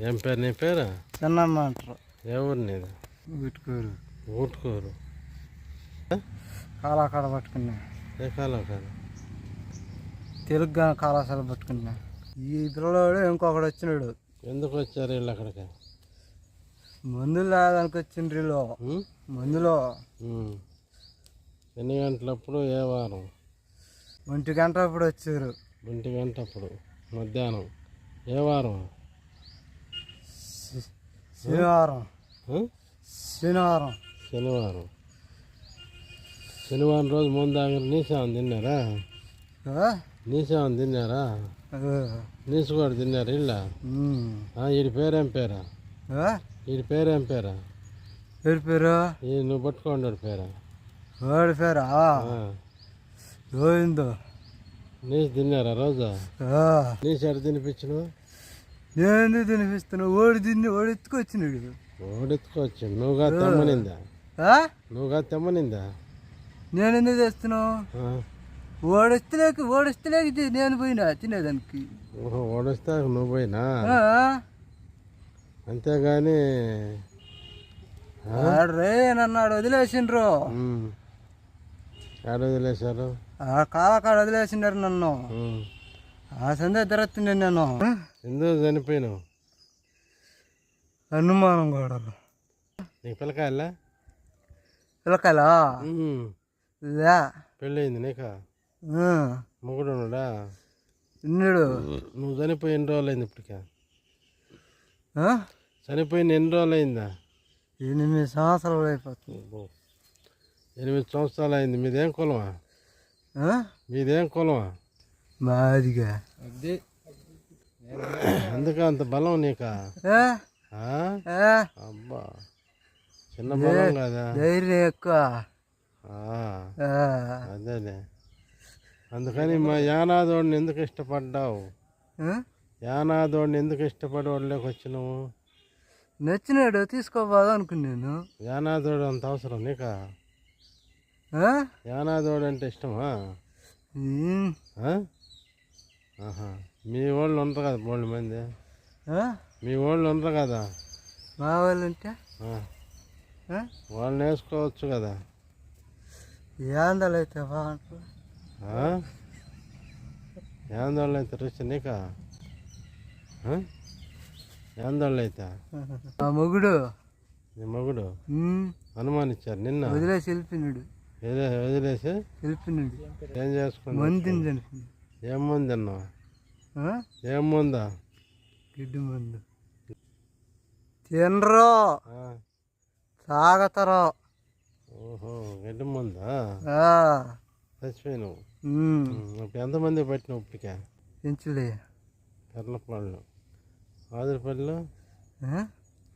ఏం పేరు నీ పేరు? చిన్నమ్మ అంటారు. ఏ ఊరు నీది? వీటుకోరు ఊటుకోరు. కాలాకాడ పట్టుకున్నా. ఏ కాలం కాదు తెలుగు కాలాశాల పట్టుకున్నా. ఈ పిల్లవాడు ఇంకొకడు వచ్చినాడు. ఎందుకు వచ్చారు వీళ్ళు అక్కడికి? మందులు లాగానికి వచ్చిండ్రు వీళ్ళు? మందులో. ఎన్ని గంటలప్పుడు? ఏ వారం? ఒంటి గంట అప్పుడు వచ్చారు. ఒంటి గంట అప్పుడు మధ్యాహ్నం. ఏ వారం? శనివారం? శనివారం శనివారం శనివారం రోజు ముందు ఆగిన నీసేమని తిన్నారా? నీసేమని తిన్నారా. నీసు కూడా తిన్నారు ఉమ్. వీడి పేరేం పేరా? వీడి పేరేం పేరా పేరు పేరు ఈ నువ్వు పట్టుకోండి పేరా వాడి పేరా. గోవిందు నీసు తిన్నారా రోజు. నీసు ఎడ తినిపించను నేను తినిపిస్తున్నా? ఓడి తిని ఓడి ఎత్తుకొచ్చినాడు ఓడెత్తుకోవచ్చు నువ్వుగా తెమ్మనిందా ఆ? నువ్వుగా తెమ్మనిందా నేను ఎందుకు తెస్తున్నావు. ఓడిస్తలేక ఓడిస్తలేక నేను పోయినా తినేదానికి. ఓహో ఓడొస్తే నువ్వు పోయినా? అంతేగాని ఆడు నన్నాడు వదిలేసిండ్రు. ఏడ వదిలేశారు? కాలకాడ వదిలేసిండారు నన్ను. ఆ సందే తిరుగుతుండే నేను. ఎందుకు చనిపోయినావు? అనుమానం కూడా నీకు పిల్లకాయలా? పిల్లకాయలా. లే. పెళ్ళయింది నీక. మొగుడు ఉన్నాడా ఉన్నాడు. నువ్వు చనిపోయి ఎన్ని రోజులు అయింది ఇప్పటికే? చనిపోయిన ఎన్ని రోజులు అయిందా ఎనిమిది సంవత్సరాలు అయిపోతుంది. ఎనిమిది సంవత్సరాలు అయింది మీదేం కులమా? మీదేం కులమా? మాదిగా. అందుకే అంత బలం నీకా? ఆ? ఆ? ఆ? అబ్బా. చిన్న బలం కదా. ధైర్యం ఎక్కువ. ఆ, ఆ. అదేలే. అందుకని మా యానాదోడిని ఎందుకు ఇష్టపడ్డావు? యానాదోడిని ఎందుకు ఇష్టపడి వాళ్ళకి వచ్చినావు? నచ్చినాడు తీసుకోపోదాం అనుకున్నాను. యానాదోడు అంత అవసరం నీకా? ఆ? యానాదోడు అంటే ఇష్టమా మీ వాళ్ళు ఉండరు కదా బోళ్ళు మంది? మీ వాళ్ళు ఉండరు కదా? మా వాళ్ళు ఉంటే? వాళ్ళని వేసుకోవచ్చు కదా? ఏందలు అయితే బాగుంటుంది. ఆ? యాందోళ్ళు అయితే రుచి నీకా? ఆ? యాందోళ్ళు అయితే? మా మొగుడు. నీ మగుడు. అనుమానించారు నిన్న? వదిలేసి వెళ్ళిపోయినాడు. వదిలే వదిలేసి? వెళ్ళిపోయినాడు. ఏం చేసుకున్నా మంది ఏం ముందు ఆ? ఏం ముందా గిడ్డు మందు. తినరు. తాగతరు. ఓహో గడ్డి ముందా. చచ్చిపోయినావు. ఇప్పుడు ఎంతమంది పట్టినావు ఇప్పటికే పెంచులే?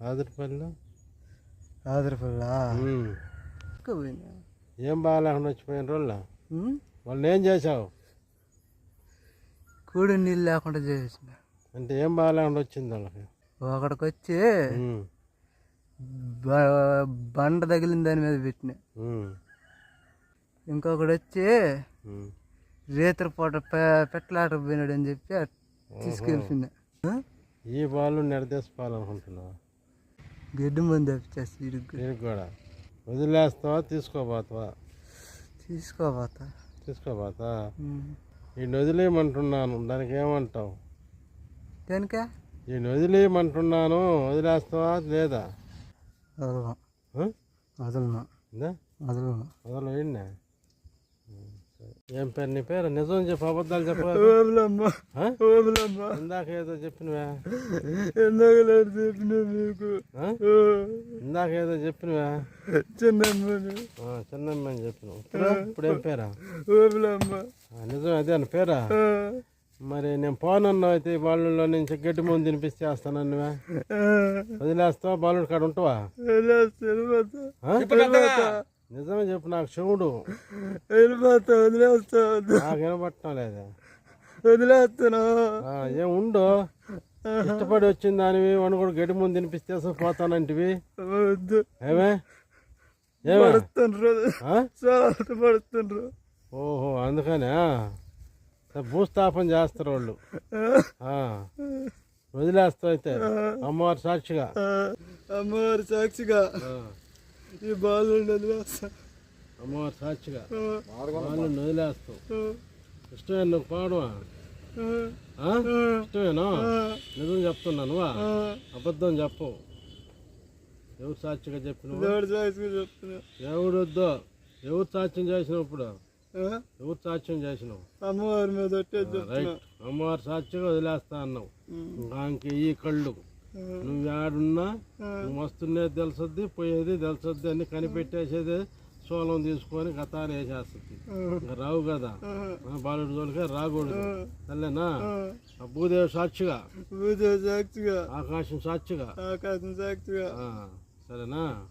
ఆదిరిపల్లిలో ఆదరపల్లా ఉమ్. పోయినా ఏం బాగాలేకుండా వచ్చిపోయిన రోజుల? ఉమ్? వాళ్ళని ఏం చేసావు కూడి నీళ్ళు లేకుండా చేసిన అంటే ఏం బాగాలేకుండా వచ్చింది వాళ్ళకి? ఒకడికి వచ్చి బండ తగిలిన దాని మీద పెట్టిన. ఉమ్, ఇంకొకడు వచ్చి. రేతర పూట పెట్టలాట పోయినాడు అని చెప్పి తీసుకెళ్ళిపోయినా? ఈ బాలు నిడదీసుకోవాలనుకుంటున్నావు గడ్డి మంది తెప్పించేసి ఇరుగ్గు దీనికి కూడా. వదిలేస్తావా తీసుకోబోతావా తీసుకోపోతా. తీసుకోబోతా ఈ వదిలేయమంటున్నాను. దానికి ఏమంటావు దేనికా? ఈ వదిలేయమంటున్నాను. వదిలేస్తావా? లేదా? వదలను? వదలను. వదలను. మొదలు వేయండి ఏం పేరు నీ పేరు? నిజం చెప్పు అబద్ధాలు చెప్పు. ఓబులమ్మ. ఆ? ఓబులమ్మ. ఇందాక ఏదో చెప్పినవా? లేదు చెప్పిన మీకు. ఆ? ఇందాక ఏదో చెప్పినవా? చిన్నమ్మని. ఆ, చిన్నమ్మని చెప్పినావు. ఇప్పుడు ఇప్పుడు ఏం పేరా? నిజం అదే అని పేరా? మరి నేను పోనన్నావు అయితే బాలుల్లో నుంచి గడ్డి ముందు తినిపిస్తే వేస్తానన్నవా వదిలేస్తావా? బాలుడి కాడ ఉంటావా? నిజమే చెప్పు నాకు శివుడు వెళ్ళిపోతా వదిలేస్తా నాకు వినపట్టడం లేదా. వదిలేస్తాను ఆ, ఏం ఉండు? ఇష్టపడి వచ్చిన దానివి వాడిని కూడా గడ్డి ముందు తినిపిస్తే అసలు పోతానంటివి వద్దు. ఏమే? పడుతుండ్రు. ఓహో అందుకనే. భూస్థాపన చేస్తారు వాళ్ళు. ఆ. వదిలేస్తావు అయితే. అమ్మవారి సాక్షిగా. అమ్మవారి సాక్షిగా. ఈ బాలు వదిలేస్తా అమ్మవారి సాక్షిగా. వాళ్ళు వదిలేస్తావు ఇష్టమే నువ్వు పాడవా? ఇష్టమేనా? నిజం చెప్తున్నాను అబద్ధం చెప్పవు ఎవరు సాక్షిగా చెప్తున్నా. ఎవడు వద్దో? ఎవరు సాక్ష్యం చేసినప్పుడు ఎవరు సాక్ష్యం చేసినావు? అమ్మవారి మీద రైట్. అమ్మవారి సాక్షిగా వదిలేస్తా అన్నావు. ఇంక ఈ కళ్ళు. నువ్వు ఆడున్నా నువ్వు వస్తున్నది తెలుసొద్ది పోయేది తెలుసొద్ది అని కనిపెట్టేసేది సోలం తీసుకొని గతాలు వేసేస్తుంది. రావు కదా. బాలుడు జోలికే రాకూడదు. ఆ భూదేవి సాక్షిగా. పూజ సాక్షిగా. ఆకాశం సాక్షిగా. ఆకాశం సాక్షిగా. సరేనా.